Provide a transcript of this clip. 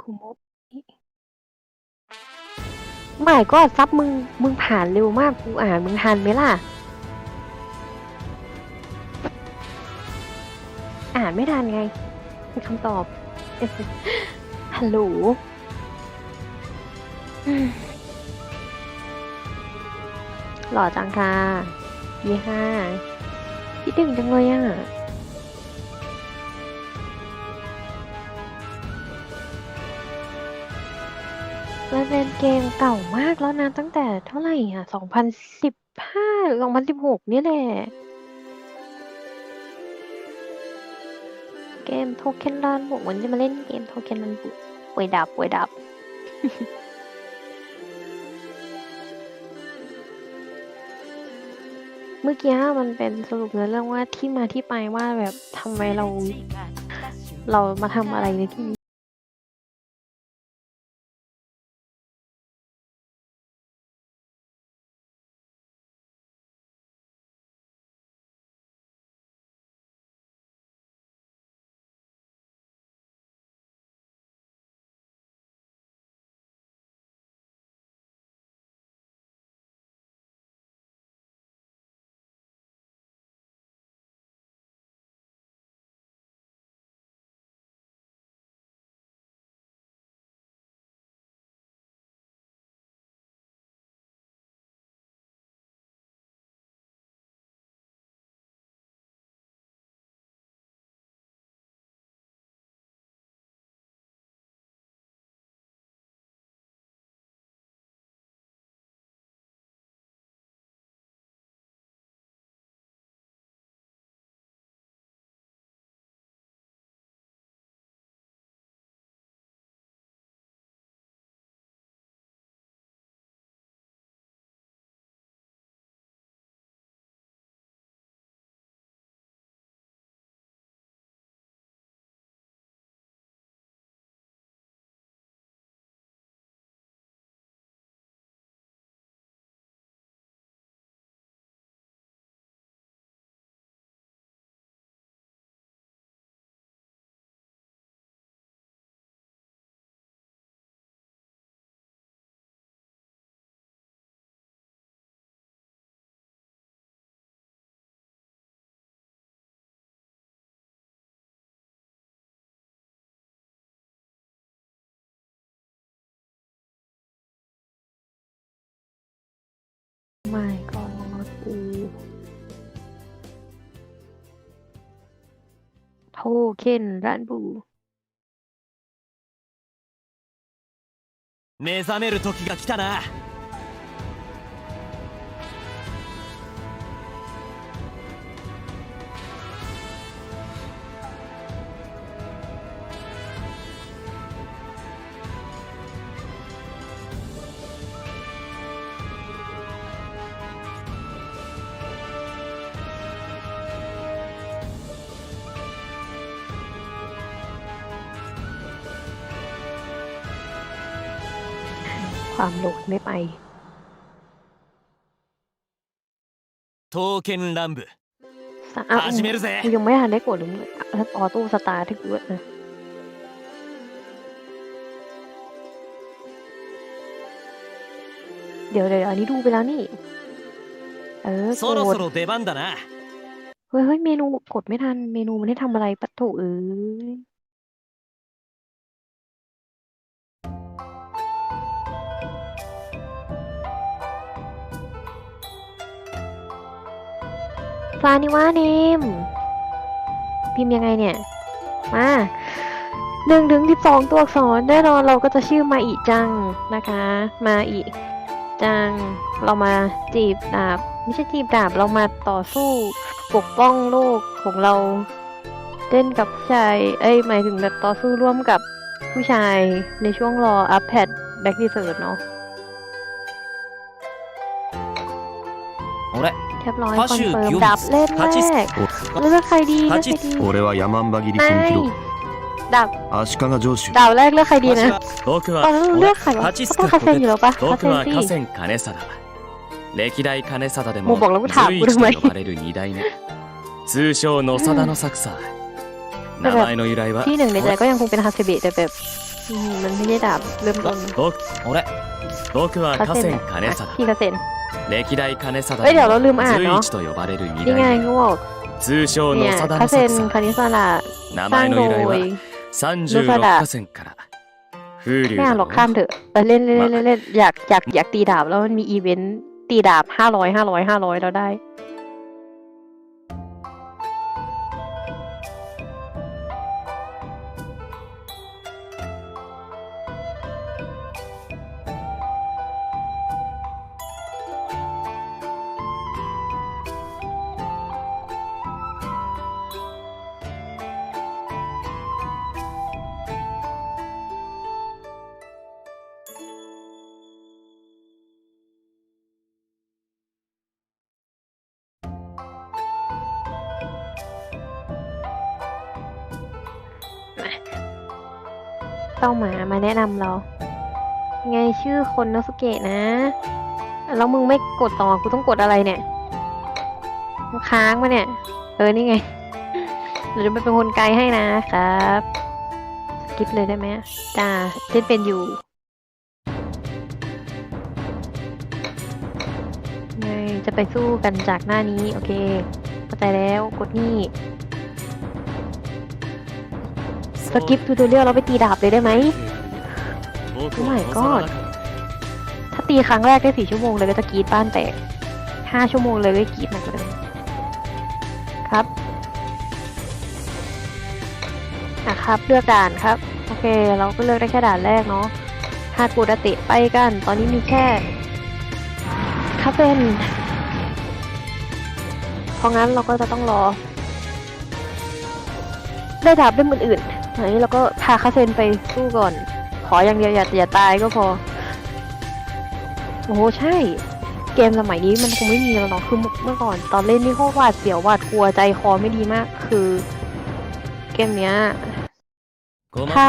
คุโมะไม่ก็ซับมึง มึงผ่านเร็วมากกูอ่านมึงทันไหมล่ะ อ่านไม่ทันไงเป็นคำตอบ ฮัลโหลหล่อจังค่ะยี่ห้าคิดถึงจังเลยอะ มันเป็นเกมเก่ามากแล้วนะตั้งแต่เท่าไหร่อะสองพันสิบห้าหรือสองพันสิบหกนี่แหละ เกมโทเค็นรันบอกมันจะมาเล่นเกมโทเค็นรันบุป่วยดับป่วยดับ เมื่อกี้มันเป็นสรุปเนื้อเรื่องว่าที่มาที่ไปว่าแบบทำไมเรา เรามาทำอะไรในที่ นี้ ไม่ก็กูโทเค็นรันบู 目覚める時が来たな ความโหลดไม่ไป 刀剣乱舞 สะอ้าว 始めるぜ กูยังไม่ทันได้กดเลยมึงออโต้สตาร์ทให้กูด้วยนะเดี๋ยวเดี๋ยวอันนี้ดูไปแล้วนี่ เออ そろ ก そ ด ろ出番だな เฮ้ยเฮ้ยเมนูกดไม่ทัน เมนูมันให้ทำอะไรปะโถเอ้ย ฟานิวาเนม พิมพ์ยังไงเนี่ย มาหนึ่งถึงสิบสองตัวอักษรแน่นอนเราก็จะชื่อมาอีจังนะคะ มาอีจัง เรามาจีบดาบไม่ใช่จีบดาบเรามาต่อสู้ปกป้องโลกของเราเล่นกับผู้ชาย เอ้ยหมายถึงแบบต่อสู้ร่วมกับผู้ชายในช่วงรออัพแพดแบ็กดีเซิร์เนาะ รียบร้อย 歌 คอน 手 เฟิร์ม ギョ ดับ ン เล่น ハチス แรกเลือกใครดีเลือกใครดี 俺はヤマンバ切り ไม่ 本気度 ดับ 足利城主 ดาวแรกเลือกใครดีนะ 僕 ตอน は นั้นเลือกใครวะ ハチス ก็ ク ต้องคาเซนอยู่แล้วปะคา 僕 เซน は สิ 河川金貞歴代金貞でもうも僕らもถาม 随 กู 一 ทำไม と呼ばれる二代目通称野貞の作さ名前の由来は ที่หนึ่งในใจก็ยังคงเป็นฮาเซเบะแต่แบบ อืมมันไม่ใช่ดาบเริ่มต้น 僕俺僕は คา 河 เซน 川 อ่ะ 金 พี่ 貞 คาเซน 歴代金貞 เอ้ยเดี๋ยวเราลืมอ่าน 随 เนาะ 一と呼ばれる二 นี่ไง 代目 เขาบอก 通称 เนี่ 野 ย 貞 คา の เซน 作 คา さ นิสระ 名 สร้าง 前の โด 由来 ย は36河川から風流 ไม่อ่า だ นหร ろ อกข้ามเถอะไปเล่นเล่นเล่นเล่นอยากอยากอยากตีดาบแล้วมันมีอีเวนต์ตีดาบห้าร้อยห้าร้อยห้าร้อยเราได้ ต้องมามาแนะนำเรา ไงชื่อคนโนสุเกะนะ แล้วมึงไม่กดต่อ กูต้องกดอะไรเนี่ยมันค้างมาเนี่ย เออ นี่ไงเดี๋ยวจะไปเป็นคนไกลให้นะครับสกิปเลยได้ไหมจ้าเล่นเป็นอยู่ไงจะไปสู้กันจากหน้านี้ โอเคเข้าใจแล้วกดนี่ะกิฟทูตัวเรียลเราไปตีดาบเลยได้ไหม my god ถ้าตีครั้งแรกได้สี่ชั่วโมงเลยก็จะกีดบ้านแตกห้าชั่วโมงเลยก็กีดหนักเลยครับนะครับเลือกด่านครับ โอเค เราก็เลือกได้แค่ด่านแรกเนาะฮากูดาติไปกัน ตอนนี้มีแค่คาเป็นเพราะงั้นเราก็จะต้องรอ ได้ดาบเล่มอื่นๆ อันนี้เราก็พาคาเฟนไปสู้ก่อน ขออย่างเดียวอย่าอย่าตายก็พอ โอ้โหใช่ เกมสมัยนี้มันคงไม่มีแล้วเนาะคือเมื่อก่อนตอนเล่นนี่โคตรหวาดเสียวหวาดกลัวใจคอไม่ดีมากคือ เกมเนี้ยถ้า